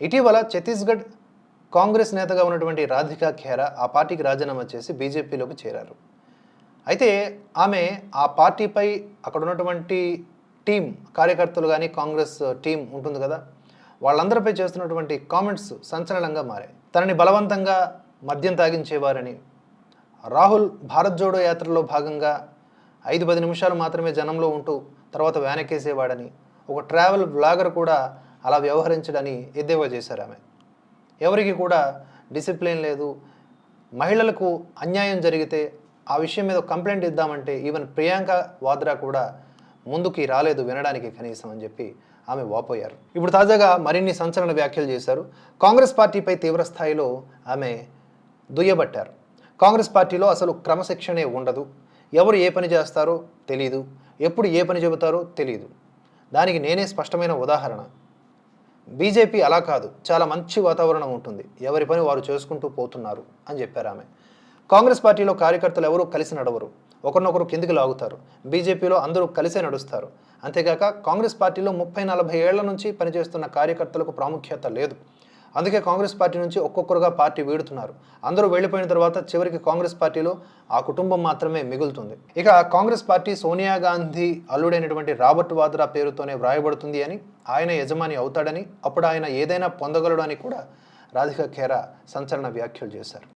ఇటీవల ఛత్తీస్గఢ్ కాంగ్రెస్ నేతగా ఉన్నటువంటి రాధికా ఖేరా ఆ పార్టీకి రాజీనామా చేసి బీజేపీలోకి చేరారు. అయితే ఆమె ఆ పార్టీపై అక్కడ ఉన్నటువంటి టీం కార్యకర్తలు కానీ కాంగ్రెస్ టీం ఉంటుంది కదా వాళ్ళందరిపై చేస్తున్నటువంటి కామెంట్స్ సంచలనంగా మారాయి. తనని బలవంతంగా మద్యం తాగించేవారని రాహుల్ భారత్ జోడో యాత్రలో భాగంగా ఐదు పది నిమిషాలు మాత్రమే జనంలో ఉంటూ తర్వాత వెనకేసేవాడని ఒక ట్రావెల్ బ్లాగర్ కూడా అలా వ్యవహరించడని ఎద్దేవా చేశారు ఆమె. ఎవరికి కూడా డిసిప్లిన్ లేదు. మహిళలకు అన్యాయం జరిగితే ఆ విషయం మీద కంప్లైంట్ ఇద్దామంటే ఈవెన్ ప్రియాంక వాద్రా కూడా ముందుకి రాలేదు వినడానికి కనీసం అని చెప్పి ఆమె వాపోయారు. ఇప్పుడు తాజాగా మరిన్ని సంచలన వ్యాఖ్యలు చేశారు. కాంగ్రెస్ పార్టీపై తీవ్రస్థాయిలో ఆమె దుయ్యబట్టారు. కాంగ్రెస్ పార్టీలో అసలు క్రమశిక్షణే ఉండదు. ఎవరు ఏ పని చేస్తారో తెలియదు ఎప్పుడు ఏ పని చెబుతారో తెలియదు దానికి నేనే స్పష్టమైన ఉదాహరణ. బీజేపీ అలా కాదు చాలా మంచి వాతావరణం ఉంటుంది ఎవరి పని వారు చేసుకుంటూ పోతున్నారు అని చెప్పారు ఆమె. కాంగ్రెస్ పార్టీలో కార్యకర్తలు ఎవరూ కలిసి నడవరు ఒకరినొకరు కిందికి లాగుతారు బీజేపీలో అందరూ కలిసే నడుస్తారు. అంతేగాక కాంగ్రెస్ పార్టీలో ముప్పై నలభై ఏళ్ళ నుంచి పనిచేస్తున్న కార్యకర్తలకు ప్రాముఖ్యత లేదు. అందుకే కాంగ్రెస్ పార్టీ నుంచి ఒక్కొక్కరుగా పార్టీ వీడుతున్నారు. అందరూ వెళ్ళిపోయిన తర్వాత చివరికి కాంగ్రెస్ పార్టీలో ఆ కుటుంబం మాత్రమే మిగులుతుంది. ఇక కాంగ్రెస్ పార్టీ సోనియా గాంధీ అల్లుడైనటువంటి రాబర్ట్ వాద్రా పేరుతోనే వ్రాయబడుతుంది అని ఆయన యజమాని అవుతాడని అప్పుడు ఆయన ఏదైనా పొందగలడు అని కూడా రాధిక ఖేరా సంచలన వ్యాఖ్యలు చేశారు.